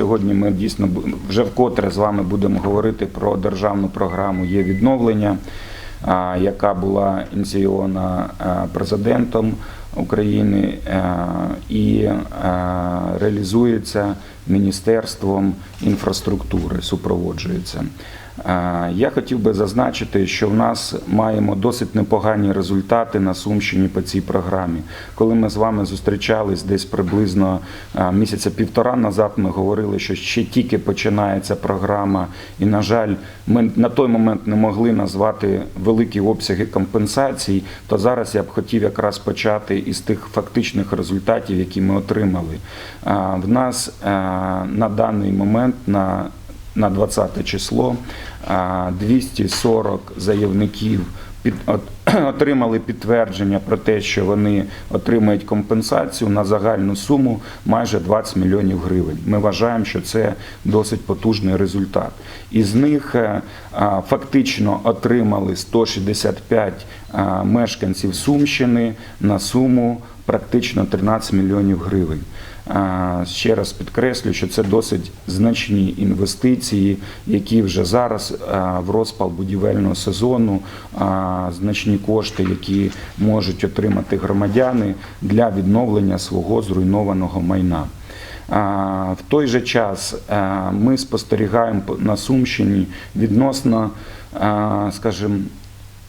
сьогодні ми дійсно вже вкотре з вами будемо говорити про державну програму є відновлення, яка була ініційована президентом України і реалізується Міністерством інфраструктури, супроводжується. Е, Я хотів би зазначити, що в нас маємо досить непогані результати на Сумщині по цій програмі. Коли ми з вами зустрічались десь приблизно е, місяця півтора назад, ми говорили, що ще тільки починається програма, і, на жаль, ми на той момент не могли назвати великі обсяги компенсацій. То зараз я б хотів якраз почати із тих фактичних результатів, які ми отримали. Е, В нас на даний момент на на 20 число 240 заявників під, от, отримали підтвердження про те, що вони отримають компенсацію на загальну суму майже 20 мільйонів гривень. Ми вважаємо, що це досить потужний результат. Із них е, фактично отримали 165 а, мешканців Сумщини на суму практично 13 мільйонів гривень. Ще раз підкреслю, що це досить значні інвестиції, які вже зараз в розпал будівельного сезону, значні кошти, які можуть отримати громадяни для відновлення свого зруйнованого майна. В той же час ми спостерігаємо на Сумщині відносно, скажімо,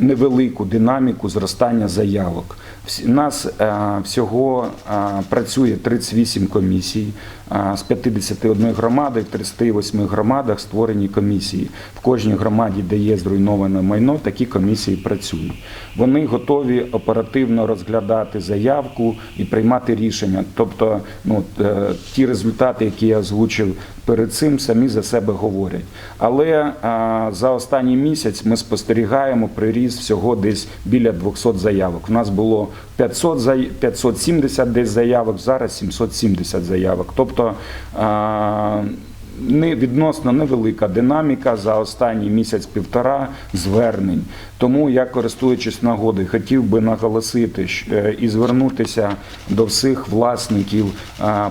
невелику динаміку зростання заявок. Всі- Нас е, всього е, працює 38 комісій е, з 51 громади, в 38 громадах створені комісії. В кожній громаді, де є зруйноване майно, такі комісії працюють. Вони готові оперативно розглядати заявку і приймати рішення. Тобто, ну ті результати, які я озвучив перед цим, самі за себе говорять. Але е, за останній місяць ми спостерігаємо приріст всього десь біля 200 заявок. У нас було 500 зай- 570 десь заявок, зараз 770 заявок. Тобто е, не відносно невелика динаміка за останній місяць-півтора звернень. Тому я, користуючись нагодою, хотів би наголосити е, і звернутися до всіх власників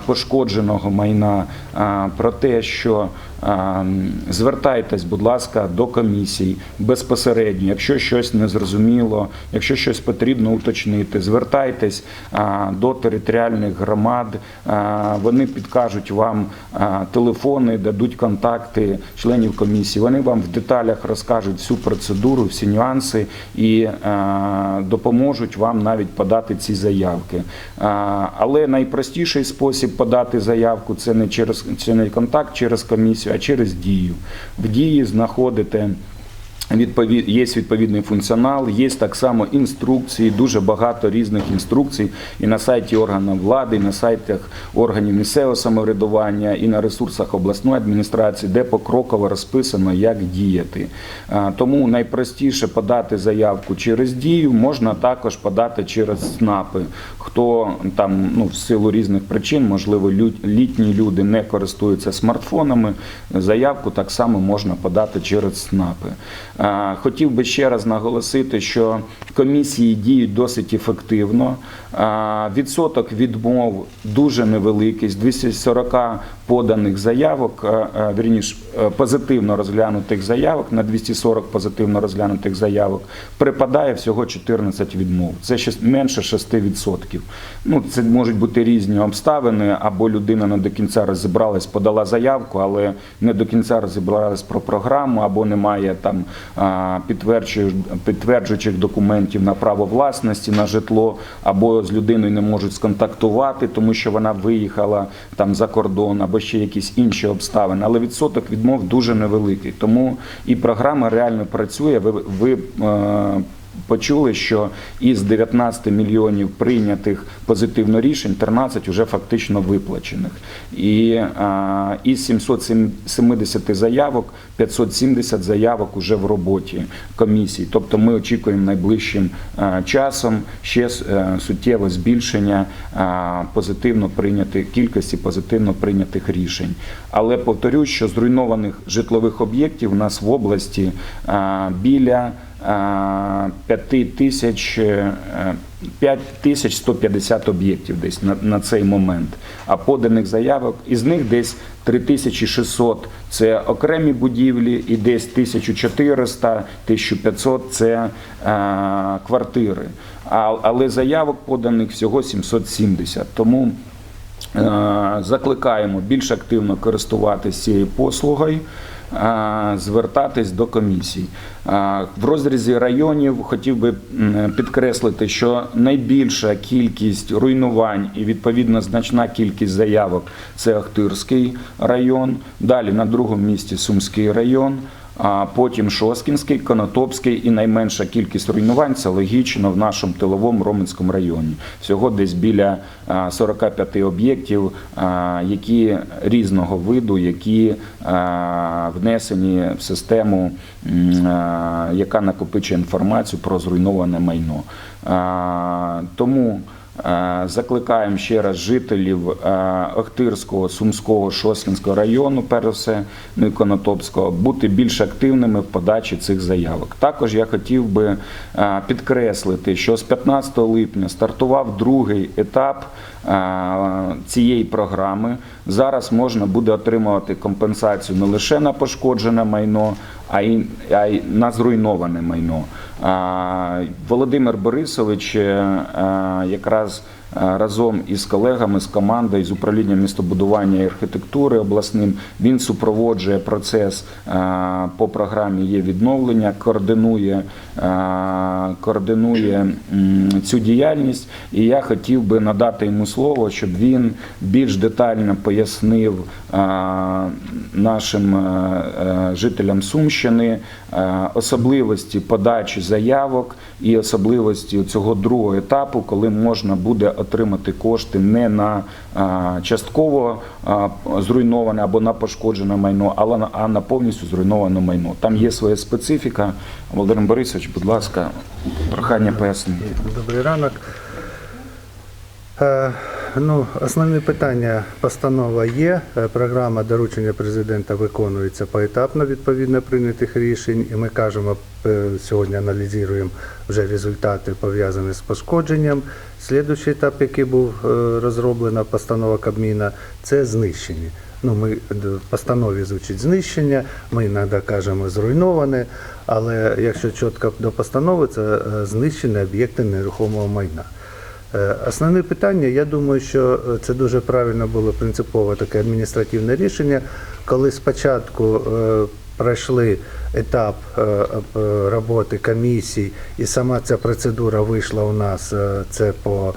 пошкодженого майна про те, що звертайтесь, будь ласка, до комісій безпосередньо, якщо щось незрозуміло, якщо щось потрібно уточнити, звертайтесь до територіальних громад. Вони підкажуть вам телефони, дадуть контакти членів комісії. Вони вам в деталях розкажуть всю процедуру, всі нюанси і е, допоможуть вам навіть подати ці заявки. Е, Але найпростіший спосіб подати заявку це не через це не контакт через комісію, а через дію. В дії знаходите. Є відповідний функціонал, є так само інструкції, дуже багато різних інструкцій і на сайті органів влади, і на сайтах органів місцевого самоврядування, і на ресурсах обласної адміністрації, де покроково розписано, як діяти. Тому найпростіше подати заявку через дію, можна також подати через СНАПи. Хто там ну, в силу різних причин, можливо, літні люди не користуються смартфонами, заявку так само можна подати через СНАПи. Е, Хотів би ще раз наголосити, що комісії діють досить ефективно. Відсоток відмов дуже невеликий. З 240 поданих заявок, е, е, позитивно розглянутих заявок на 240 позитивно розглянутих заявок припадає всього 14 відмов. Це менше 6%. Ну, це можуть бути різні обставини, або людина не до кінця розібралась, подала заявку, але не до кінця розібралась про програму, або немає там підтверджуючих, підтверджуючих документів на право власності на житло, або з людиною не можуть сконтактувати, тому що вона виїхала там за кордон, або ще якісь інші обставини. Але відсоток відмов дуже невеликий. Тому і програма реально працює. Ви, ви е, почули, що із 19 мільйонів прийнятих позитивно рішень 13 вже фактично виплачених. І а, із 770 заявок 570 заявок уже в роботі комісії. Тобто ми очікуємо найближчим а, часом ще е, суттєве збільшення а, позитивно прийнятих кількості позитивно прийнятих рішень. Але повторюсь, що зруйнованих житлових об'єктів у нас в області а, біля 5 тисяч, 5150 об'єктів десь на, на цей момент. А поданих заявок, із них десь 3600 – це окремі будівлі, і десь 1400, 1500 – це е, квартири. А, але заявок поданих всього 770. Тому Е, Закликаємо більш активно користуватися цією послугою, е, звертатись до комісій. В розрізі районів хотів би підкреслити, що найбільша кількість руйнувань і відповідно значна кількість заявок це Ахтирський район. Далі на другому місці Сумський район. А потім Шоскінський, Конотопський і найменша кількість руйнувань це логічно в нашому тиловому Роменському районі. Всього десь біля 45 об'єктів, які різного виду, які внесені в систему, яка накопичує інформацію про зруйноване майно. Тому Закликаємо ще раз жителів е, Охтирського, Сумського, Шосткінського району, перш все, ну і Конотопського, бути більш активними в подачі цих заявок. Також я хотів би е, підкреслити, що з 15 липня стартував другий етап е, цієї програми. Зараз можна буде отримувати компенсацію не лише на пошкоджене майно, а й, на зруйноване майно. Володимир Борисович е, е, якраз разом із колегами з командою з управлінням містобудування і архітектури обласним він супроводжує процес е, по програмі є відновлення, координує, е, координує цю діяльність. І я хотів би надати йому слово, щоб він більш детально пояснив е, нашим е, е, жителям Сумщини е, особливості подачі заявок і особливості цього другого етапу, коли можна буде отримати кошти не на е, частково е, зруйноване або на пошкоджене майно, але а на повністю зруйноване майно. Там є своя специфіка. Володимир Борисович, будь ласка, прохання пояснити. Добрий ранок. Ну, основні питання постанова є. Е, Програма доручення президента виконується поетапно відповідно прийнятих рішень. І ми кажемо, е, сьогодні аналізуємо вже результати пов'язані з пошкодженням. Слідуючий етап, який був е, розроблена постанова Кабміна, це знищення. Ну, ми в постанові звучить знищення, ми іноді кажемо зруйноване, але якщо чітко до постанови, це знищені об'єкти нерухомого майна. Е, Основне питання, я думаю, що е, це дуже правильно було принципове таке адміністративне рішення, коли спочатку е, пройшли етап роботи комісій, і сама ця процедура вийшла у нас це по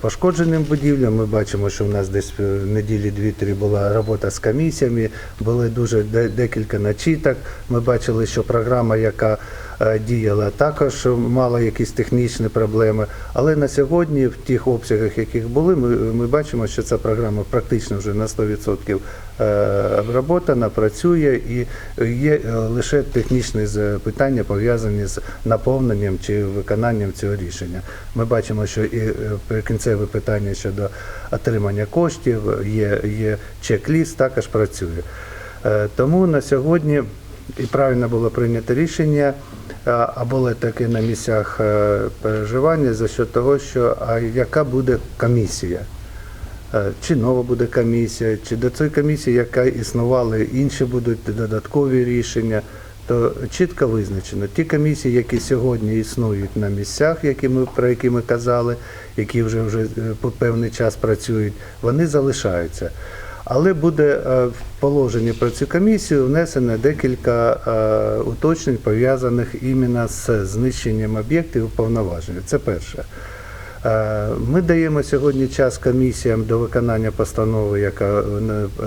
пошкодженим будівлям. Ми бачимо, що у нас десь е, неділі дві-три була робота з комісіями, були дуже декілька начиток. Ми бачили, що програма, яка діяла, також мала якісь технічні проблеми. Але на сьогодні, в тих обсягах, яких були, ми, ми бачимо, що ця програма практично вже на 100% е, оброботана, працює і є е, лише технічні питання пов'язані з наповненням чи виконанням цього рішення. Ми бачимо, що і е, прикінцеве питання щодо отримання коштів, є, є чек-ліст, також працює. Е, Тому на сьогодні і правильно було прийнято рішення, а було таке на місцях е, переживання за що того, що а яка буде комісія. Е, Чи нова буде комісія, чи до цієї комісії, яка існувала, інші будуть додаткові рішення, то чітко визначено. Ті комісії, які сьогодні існують на місцях, які ми, про які ми казали, які вже, вже е, по певний час працюють, вони залишаються. Але буде е, в положенні про цю комісію внесено декілька е, уточнень, пов'язаних іменно з знищенням об'єктів уповноваження. Це перше. Е, Ми даємо сьогодні час комісіям до виконання постанови, яка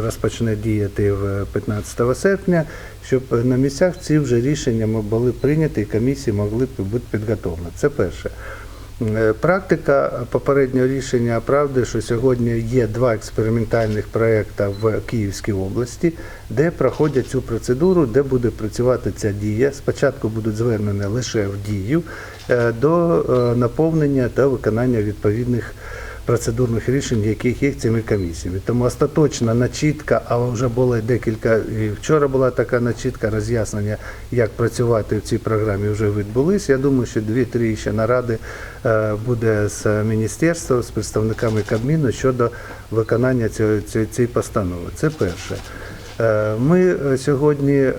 розпочне діяти в 15 серпня, щоб на місцях ці вже рішення були прийняті і комісії могли бути підготовлені. Це перше. Е, Практика попереднього рішення правди, що сьогодні є два експериментальних проекти в Київській області, де проходять цю процедуру, де буде працювати ця дія. Спочатку будуть звернені лише в дію е, до е, наповнення та виконання відповідних процедурних рішень, яких є цими комісіями. Тому остаточна начітка, а вже було декілька, і вчора була така начітка, роз'яснення, як працювати в цій програмі вже відбулись. Я думаю, що дві-три ще наради е, буде з міністерством, з представниками Кабміну щодо виконання цього, цієї, постанови. Це перше. Е, Ми е, сьогодні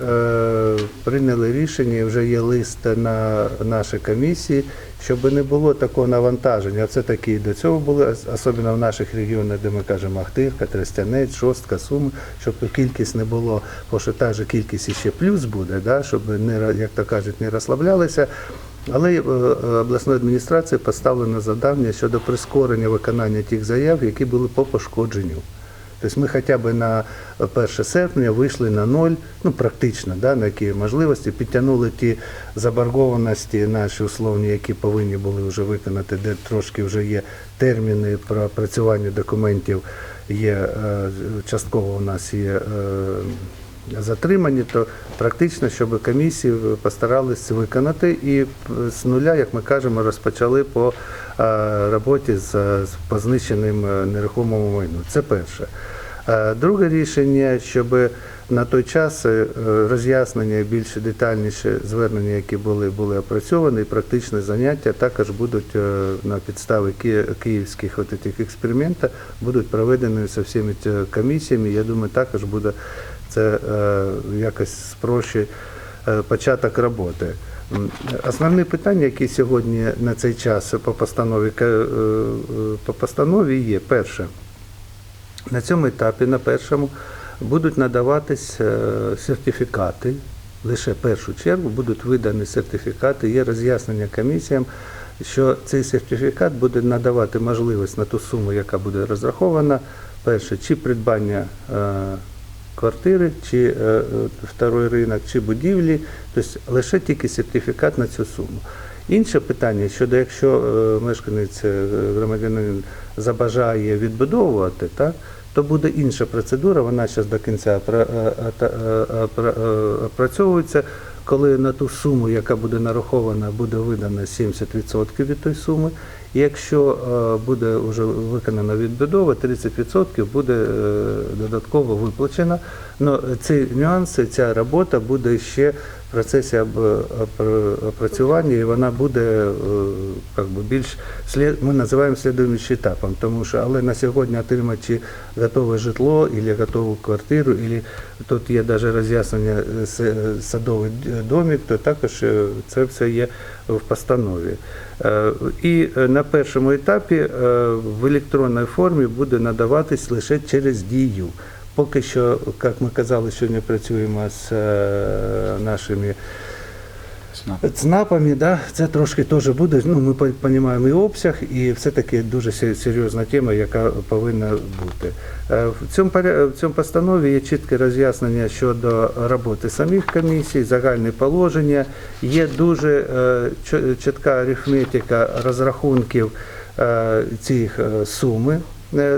прийняли рішення, вже є лист на наші комісії, щоб не було такого навантаження. Це такі до цього були, особливо в наших регіонах, де ми кажемо Ахтирка, Тростянець, Шостка, Суми, щоб кількість не було, бо що та же кількість ще плюс буде, да, щоб не як то кажуть, не розслаблялися. Але е, обласною адміністрацією поставлено завдання щодо прискорення виконання тих заяв, які були по пошкодженню. Тобто ми хоча б на 1 серпня вийшли на ноль, ну практично, да, на які можливості, підтягнули ті заборгованості наші условні, які повинні були вже виконати, де трошки вже є терміни про працювання документів, є е, частково у нас є. Затримані, то практично, щоб комісії постарались виконати і з нуля, як ми кажемо, розпочали по е, роботі з, з познищеним е, нерухомому. Це перше. Е, Друге рішення, щоб на той час роз'яснення більш детальніше звернення, які були, були опрацьовані, і практичні заняття також будуть на підставі київських от цих експериментів, будуть проведені зі всіма ці комісіями. Я думаю, також буде це е, якось спрощує е, початок роботи. М, Основні питання, які сьогодні на цей час по постанові, е, по постанові є. Перше, на цьому етапі, на першому, будуть надаватись сертифікати. Лише першу чергу будуть видані сертифікати, є роз'яснення комісіям, що цей сертифікат буде надавати можливість на ту суму, яка буде розрахована, перше, чи придбання квартири, чи е, е, второй ринок, чи будівлі, тобто лише тільки сертифікат на цю суму. Інше питання щодо якщо е, мешканець громадянин забажає відбудовувати, так, то буде інша процедура, вона зараз до кінця опрацьовується. Коли на ту суму, яка буде нарахована, буде видано 70% від тої суми. Якщо е, буде вже виконана відбудова, 30% буде е, додатково виплачено. Но ці нюанси, ця робота буде ще процесі опрацювання, і вона буде е, как би, більш слід, ми називаємо слідуючим етапом, тому що але на сьогодні отримати готове житло, або готову квартиру, або тут є навіть роз'яснення е, е, садовий домик, то також е, це все є в постанові. Е, І е, на першому етапі е, в електронній формі буде надаватись лише через дію. Поки що, як ми казали, сьогодні працюємо з е, нашими ЦНАПами, да, це трошки теж буде. Ну, ми розуміємо і обсяг, і все-таки дуже серйозна тема, яка повинна бути. Е, В цьому, в цьому постанові є чітке роз'яснення щодо роботи самих комісій, загальне положення. Є дуже е, чітка арифметика розрахунків цих е, суми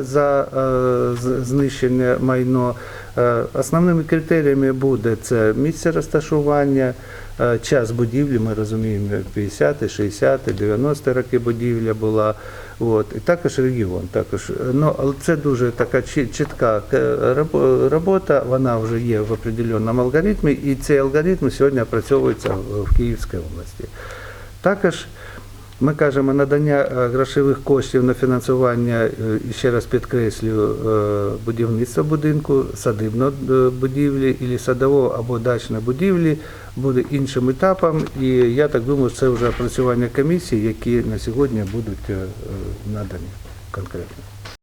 за е, знищене майно. Е, Основними критеріями буде це місце розташування, е, час будівлі, ми розуміємо, 50, 60, 90 роки будівля була. От. І також регіон. Також. Ну, але це дуже така чітка е, робота, вона вже є в определеному алгоритмі, і цей алгоритм сьогодні опрацьовується в Київській області. Також ми кажемо надання е, грошових коштів на фінансування, е, ще раз підкреслюю, е, будівництва будинку, садибної будівлі і садового або дачної будівлі буде іншим етапом. І я так думаю, це вже опрацювання комісії, які на сьогодні будуть надані конкретно.